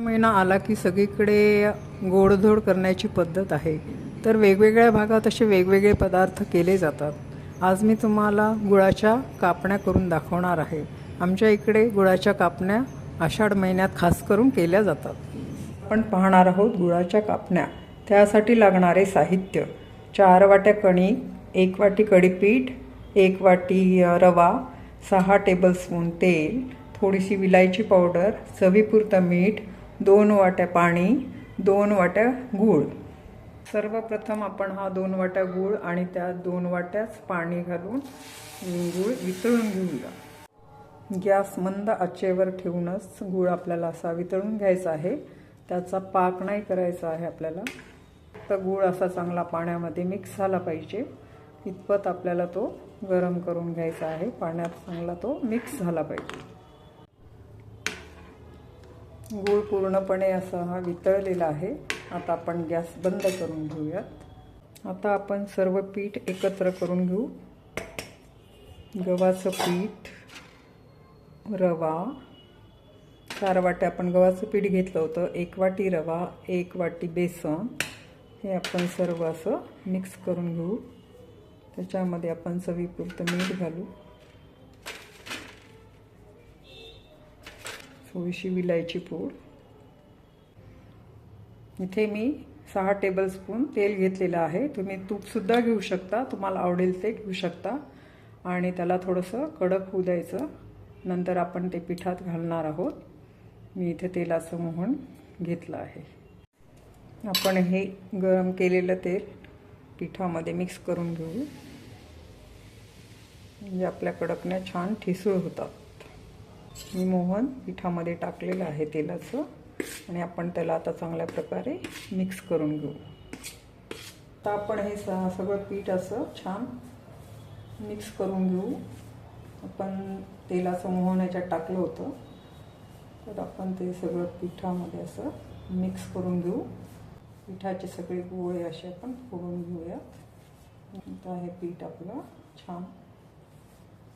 महिना आला की सगळीकडे गोडधोड करण्याची पद्धत आहे. तर वेगवेगळ्या भागात असे वेगवेगळे पदार्थ केले जातात. आज मी तुम्हाला गुळाच्या कापण्या करून दाखवणार आहे. आमच्या इकडे गुळाच्या कापण्या आषाढ महिन्यात खास करून केल्या जातात. आपण पाहणार आहोत गुळाच्या कापण्या. त्यासाठी लागणारे साहित्य. चार वाट्या कणिक एक वाटी कढीपीठ एक वाटी रवा सहा टेबलस्पून तेल थोडीशी विलायची पावडर चवीपुरतं मीठ दोन वाट्या पाणी दोन वाट्या गूळ. सर्वप्रथम आपण हा दोन वाट्या गूळ आणि त्या दोन वाट्याच पाणी घालून गूळ वितळून घेऊया. गॅस मंद आचेवर ठेवूनच गूळ आपल्याला असा वितळून घ्यायचा आहे. त्याचा पाक नाही करायचा आहे आपल्याला. तर गूळ असा चांगला पाण्यामध्ये मिक्स झाला पाहिजे. इतपत आपल्याला तो गरम करून घ्यायचा आहे. पाण्यात चांगला तो मिक्स झाला पाहिजे. गूळ पूर्णपणे असा हा वितळलेला आहे. आता आपण गॅस बंद करून घेऊयात. आता आपण सर्व पीठ एकत्र करून घेऊ. गव्हाचं पीठ रवा. चार वाट्या आपण गव्हाचं पीठ घेतलं होतं. एक वाटी रवा एक वाटी बेसन. हे आपण सर्व असं मिक्स करून घेऊ. त्याच्यामध्ये आपण चवीपुरतं मीठ घालू. थोडीशी विलायची पूड. इथे मी सहा टेबलस्पून तेल घेतलेलं आहे. तुम्ही तूपसुद्धा घेऊ शकता. तुम्हाला आवडेल ते घेऊ शकता. आणि त्याला थोडंसं कडक होऊ द्यायचं. नंतर आपण ते पिठात घालणार आहोत. मी इथे तेलाचं मोहन घेतलं आहे. आपण हे गरम केलेलं तेल पिठामध्ये मिक्स करून घेऊ. म्हणजे आपल्या कडकण्या छान ठिसूळ होतात. मी मोहन पिठामध्ये टाकलेलं आहे तेलाचं. आणि आपण त्याला आता चांगल्या प्रकारे मिक्स करून घेऊ. आता आपण हे स सगळं पीठ असं छान मिक्स करून घेऊ. आपण तेलाचं मोहन याच्यात टाकलं होतं. तर आपण ते सगळं पिठामध्ये असं मिक्स करून घेऊ. पिठाचे सगळे गोळे असे आपण फोडून घेऊयात. आता हे पीठ आपलं छान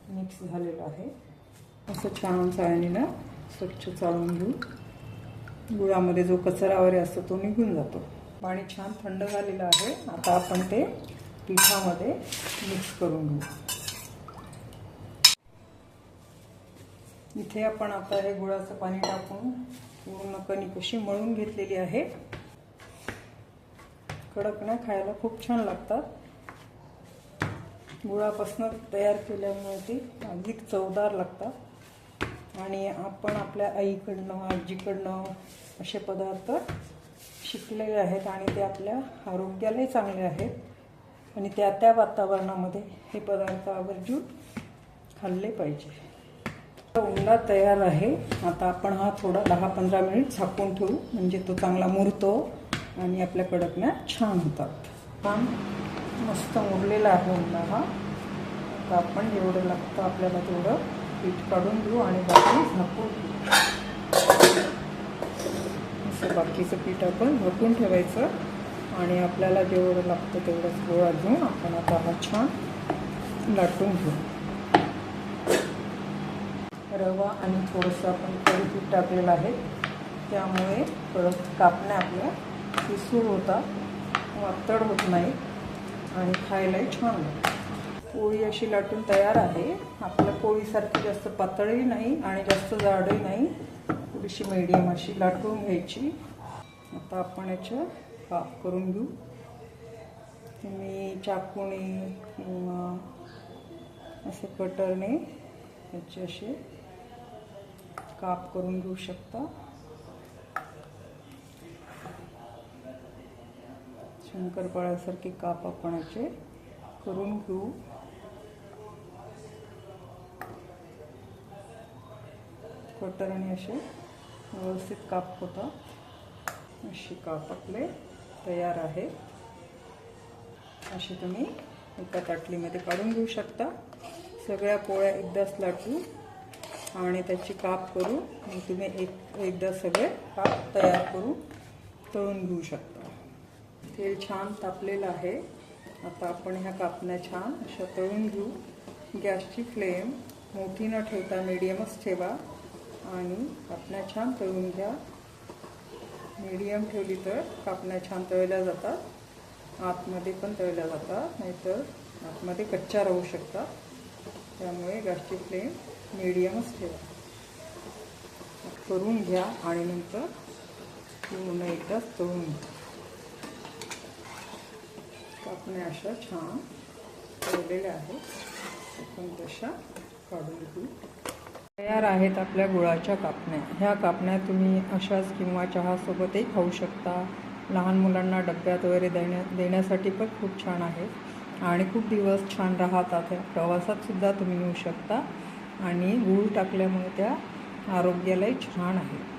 मिक्स झालेलं आहे. असं छान चाळणीला स्वच्छ चाळून घेऊ गुळामध्ये जो कचरा वगैरे असतो तो निघून जातो. पाणी छान थंड झालेलं आहे. आता आपण ते पिठामध्ये मिक्स करून घेऊ. इथे आपण आता हे गुळाचं पाणी टाकून पूर्ण कणिक अशी मळून घेतलेली आहे. कडकण्या खायला खूप छान लागतात. गुळापासून तयार केल्यामुळे ते अधिक चवदार लागतात. आणि आपण आपल्या आईकडनं आजीकडनं असे पदार्थ शिकलेले आहेत आणि ते आपल्या आरोग्यालाही चांगले आहेत. आणि त्या त्या वातावरणामध्ये हे पदार्थ आवर्जून खाल्ले पाहिजे. उंडा तयार आहे. आता आपण हा थोडा दहा पंधरा मिनिट झाकून ठेवू. म्हणजे तो चांगला मुरतो आणि आपल्या कडकण्या छान होतात. छान मस्त मुरलेला आहे उंडा हा आता आपण जेवढं लागतं आपल्याला तेवढं पीठ काढून घेऊ आणि बाकी झाकून घेऊ असं बाकीचं पीठ आपण झाकून ठेवायचं. आणि आपल्याला जेवढं लागतं तेवढंच गोळा घेऊन आपण आता हा छान लाटून घेऊ. रवा आणि थोडंसं आपण कढीपीठ टाकलेलं आहे. त्यामुळे परत कापण्या आपल्या ठिसूळ होतात. वातड होत नाही आणि खायलाही छान लागतं पोळी अशी लाटून तयार आहे. आपल्या पोळीसारखी जास्त पातळही नाही आणि जास्त जाडही नाही. थोडीशी मीडियम अशी लाटून घ्यायची. आता आपण याच्या काप करून घेऊ. तुम्ही चाकूने किंवा असे कटरने याचे असे काप करून घेऊ शकता. शंकरपाळ्यासारखे काप आपण याचे करून घेऊ. कटरने असे व्यवस्थित काप होता. अशी काप आपले तयार आहे असे तुम्ही एका ताटलीमध्ये काढून घेऊ शकता. सगळ्या पोळ्या एकदाच लाटू आणि त्याची काप करू आणि तुम्ही एक एकदा सगळे काप तयार करू तळून घेऊ शकता. तेल छान तापलेलं आहे. आता आपण ह्या कापण्या छान अशा तळून घेऊ. गॅसची फ्लेम मोठी न ठेवता मीडियमच ठेवा. आणि कापण्या छान तळून घ्या. मीडियम ठेवली तर कापण्या छान तळल्या जातात. आतमध्ये पण तळल्या जातात. नाहीतर आतमध्ये कच्च्या राहू शकतात. त्यामुळे गॅसची फ्लेम मीडियमच ठेवा. करून घ्या आणि नंतर पूर्ण एकदा तळून घ्या. कापण्या अशा छान तळलेल्या आहेत. आपण तशा काढून घेऊ. तयार आहेत आपल्या गुळाच्या कापण्या. ह्या कापण्या तुम्ही अशाच किंवा चहासोबतही खाऊ शकता. लहान मुलांना डब्यात वगैरे देण्या देण्यासाठी पण खूप छान आहे. आणि खूप दिवस छान राहतात. प्रवासातसुद्धा प्रवासात सुद्धा तुम्ही नेऊ शकता. आणि गूळ टाकल्यामुळे त्या आरोग्यालाही छान आहे.